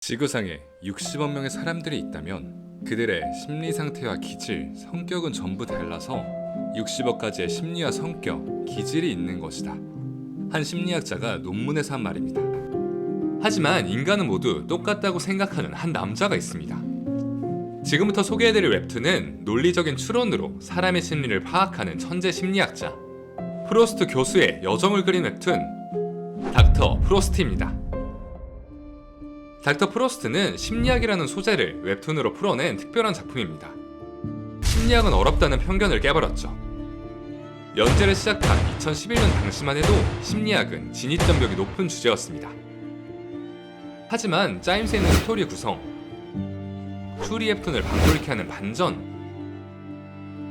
지구상에 60억 명의 사람들이 있다면 그들의 심리 상태와 기질, 성격은 전부 달라서 60억 가지의 심리와 성격, 기질이 있는 것이다. 한 심리학자가 논문에서 한 말입니다. 하지만 인간은 모두 똑같다고 생각하는 한 남자가 있습니다. 지금부터 소개해드릴 웹툰은 논리적인 추론으로 사람의 심리를 파악하는 천재 심리학자 프로스트 교수의 여정을 그린 웹툰 닥터 프로스트입니다. 닥터 프로스트는 심리학이라는 소재를 웹툰으로 풀어낸 특별한 작품입니다. 심리학은 어렵다는 편견을 깨버렸죠. 연재를 시작한 2011년 당시만 해도 심리학은 진입장벽이 높은 주제였습니다. 하지만 짜임새 있는 스토리 구성, 추리 웹툰을 방불케 하는 반전,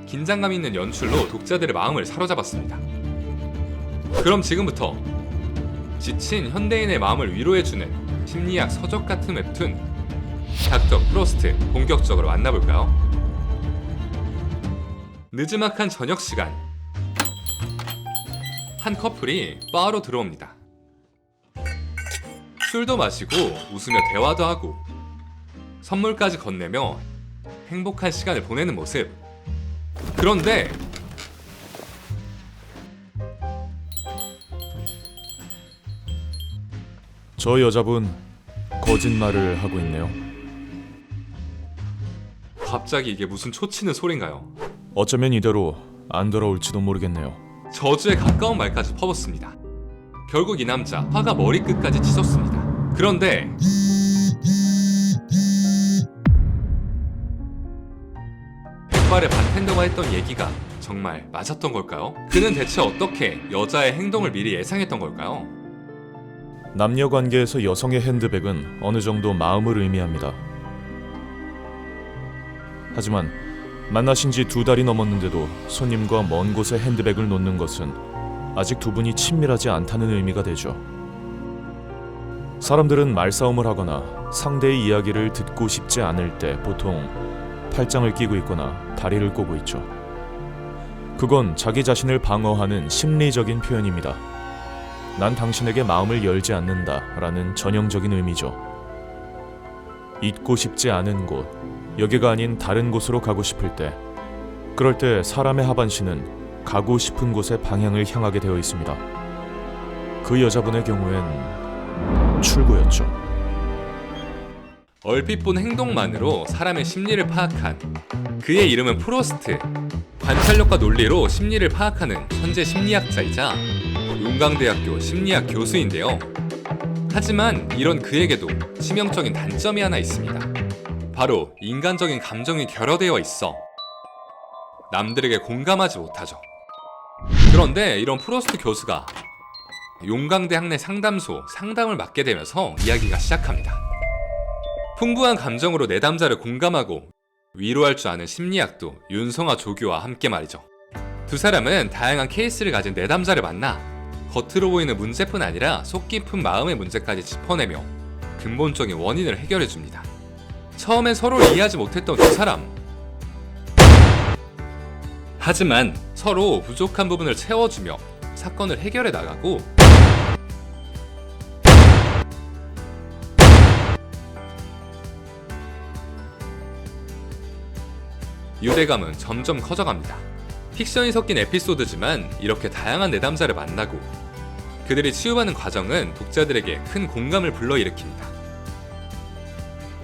긴장감 있는 연출로 독자들의 마음을 사로잡았습니다. 그럼 지금부터 지친 현대인의 마음을 위로해주는 심리학 서적 같은 웹툰 닥터 프로스트 본격적으로 만나볼까요? 늦지막한 저녁 시간 한 커플이 바로 들어옵니다. 술도 마시고 웃으며 대화도 하고 선물까지 건네며 행복한 시간을 보내는 모습. 그런데 저 여자분 거짓말을 하고 있네요. 갑자기 이게 무슨 초치는 소린가요? 어쩌면 이대로 안 돌아올지도 모르겠네요. 저주에 가까운 말까지 퍼붓습니다. 결국 이 남자 화가 머리끝까지 치솟습니다. 그런데 백발의 바텐더가 했던 얘기가 정말 맞았던 걸까요? 그는 대체 어떻게 여자의 행동을 미리 예상했던 걸까요? 남녀 관계에서 여성의 핸드백은 어느 정도 마음을 의미합니다. 하지만 만나신 지 두 달이 넘었는데도 손님과 먼 곳에 핸드백을 놓는 것은 아직 두 분이 친밀하지 않다는 의미가 되죠. 사람들은 말싸움을 하거나 상대의 이야기를 듣고 싶지 않을 때 보통 팔짱을 끼고 있거나 다리를 꼬고 있죠. 그건 자기 자신을 방어하는 심리적인 표현입니다. 난 당신에게 마음을 열지 않는다 라는 전형적인 의미죠. 있고 싶지 않은 곳, 여기가 아닌 다른 곳으로 가고 싶을 때, 그럴 때 사람의 하반신은 가고 싶은 곳의 방향을 향하게 되어 있습니다. 그 여자분의 경우엔 출구였죠. 얼핏 본 행동만으로 사람의 심리를 파악한 그의 이름은 프로스트. 관찰력과 논리로 심리를 파악하는 천재 심리학자이자 용강대학교 심리학 교수인데요. 하지만 이런 그에게도 치명적인 단점이 하나 있습니다. 바로 인간적인 감정이 결여되어 있어 남들에게 공감하지 못하죠. 그런데 이런 프로스트 교수가 용강대 학내 상담소 상담을 맡게 되면서 이야기가 시작합니다. 풍부한 감정으로 내담자를 공감하고 위로할 줄 아는 심리학도 윤성아 조교와 함께 말이죠. 두 사람은 다양한 케이스를 가진 내담자를 만나 겉으로 보이는 문제뿐 아니라 속 깊은 마음의 문제까지 짚어내며 근본적인 원인을 해결해 줍니다. 처음엔 서로를 이해하지 못했던 두 사람. 하지만 서로 부족한 부분을 채워주며 사건을 해결해 나가고 유대감은 점점 커져갑니다. 픽션이 섞인 에피소드지만 이렇게 다양한 내담자를 만나고 그들이 치유받는 과정은 독자들에게 큰 공감을 불러일으킵니다.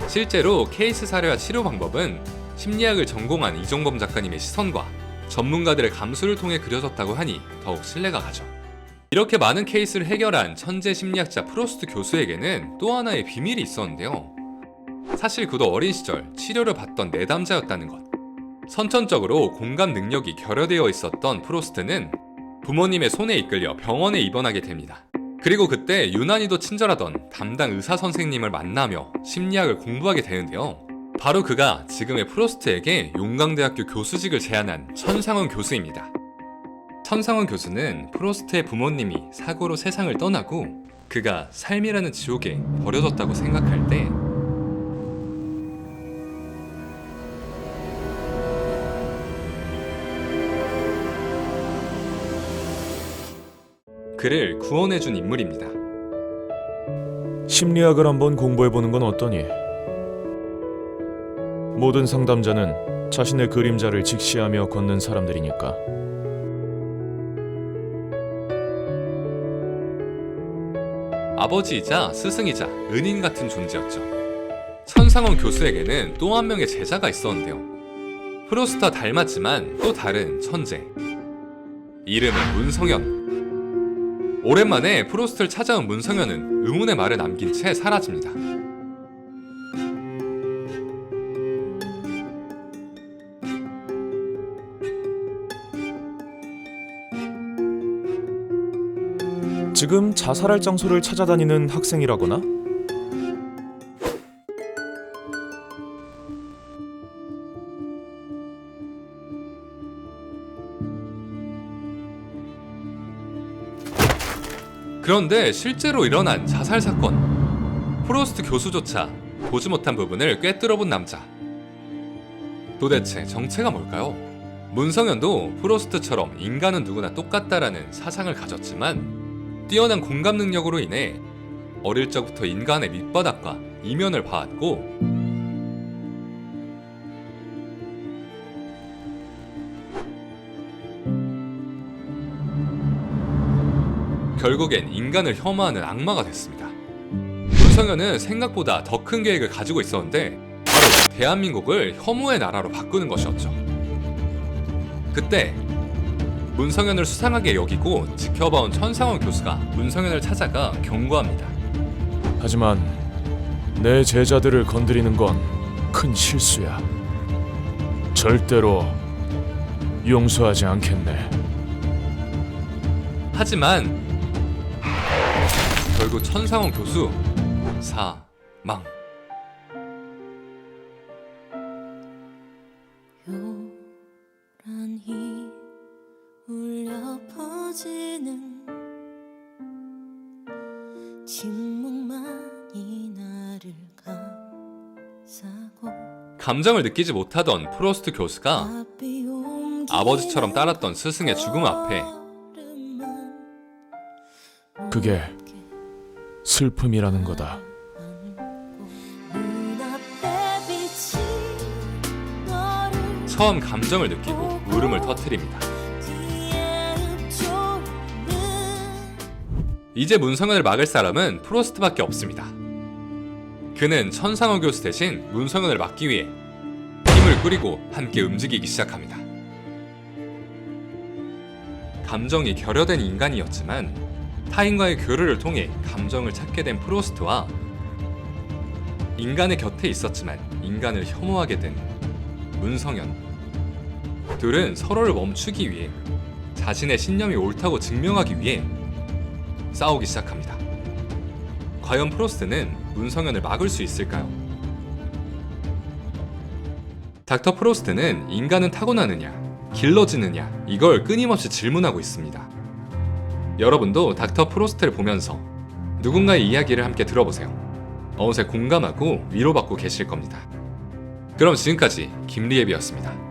실제로 케이스 사례와 치료 방법은 심리학을 전공한 이종범 작가님의 시선과 전문가들의 감수를 통해 그려졌다고 하니 더욱 신뢰가 가죠. 이렇게 많은 케이스를 해결한 천재 심리학자 프로스트 교수에게는 또 하나의 비밀이 있었는데요. 사실 그도 어린 시절 치료를 받던 내담자였다는 것. 선천적으로 공감 능력이 결여되어 있었던 프로스트는 부모님의 손에 이끌려 병원에 입원하게 됩니다. 그리고 그때 유난히도 친절하던 담당 의사 선생님을 만나며 심리학을 공부하게 되는데요. 바로 그가 지금의 프로스트에게 용강대학교 교수직을 제안한 천상원 교수입니다. 천상원 교수는 프로스트의 부모님이 사고로 세상을 떠나고 그가 삶이라는 지옥에 버려졌다고 생각할 때 그를 구원해준 인물입니다. 심리학을 한번 공부해 보는 건 어떠니? 모든 상담자는 자신의 그림자를 직시하며 걷는 사람들이니까. 아버지이자 스승이자 은인 같은 존재였죠. 천상원 교수에게는 또 한 명의 제자가 있었는데요. 프로스트와 닮았지만 또 다른 천재. 이름은 문성현. 오랜만에 프로스트를 찾아온 문성현은 의문의 말을 남긴 채 사라집니다. 지금 자살할 장소를 찾아다니는 학생이라거나? 그런데 실제로 일어난 자살 사건. 프로스트 교수조차 보지 못한 부분을 꿰뚫어 본 남자. 도대체 정체가 뭘까요? 문성현도 프로스트처럼 인간은 누구나 똑같다라는 사상을 가졌지만 뛰어난 공감 능력으로 인해 어릴 적부터 인간의 밑바닥과 이면을 봐왔고 결국엔 인간을 혐오하는 악마가 됐습니다. 문성현은 생각보다 더 큰 계획을 가지고 있었는데 바로 대한민국을 혐오의 나라로 바꾸는 것이었죠. 그때 문성현을 수상하게 여기고 지켜봐온 천상원 교수가 문성현을 찾아가 경고합니다. 하지만 내 제자들을 건드리는 건 큰 실수야. 절대로 용서하지 않겠네. 하지만 결국 천상원 교수 사망. 요란히 울려 퍼지는 침묵만이 나를 감싸고 감정을 느끼지 못하던 프로스트 교수가 아버지처럼 따랐던 스승의 죽음 앞에 그게 슬픔이라는 거다. 처음 감정을 느끼고 울음을 터뜨립니다. 이제 문성현을 막을 사람은 프로스트밖에 없습니다. 그는 천상원 교수 대신 문성현을 막기 위해 팀을 꾸리고 함께 움직이기 시작합니다. 감정이 결여된 인간이었지만 타인과의 교류를 통해 감정을 찾게 된 프로스트와 인간의 곁에 있었지만 인간을 혐오하게 된 문성현 둘은 서로를 멈추기 위해 자신의 신념이 옳다고 증명하기 위해 싸우기 시작합니다. 과연 프로스트는 문성현을 막을 수 있을까요? 닥터 프로스트는 인간은 타고나느냐, 길러지느냐, 이걸 끊임없이 질문하고 있습니다. 여러분도 닥터 프로스트를 보면서 누군가의 이야기를 함께 들어보세요. 어느새 공감하고 위로받고 계실 겁니다. 그럼 지금까지 김리앱이었습니다.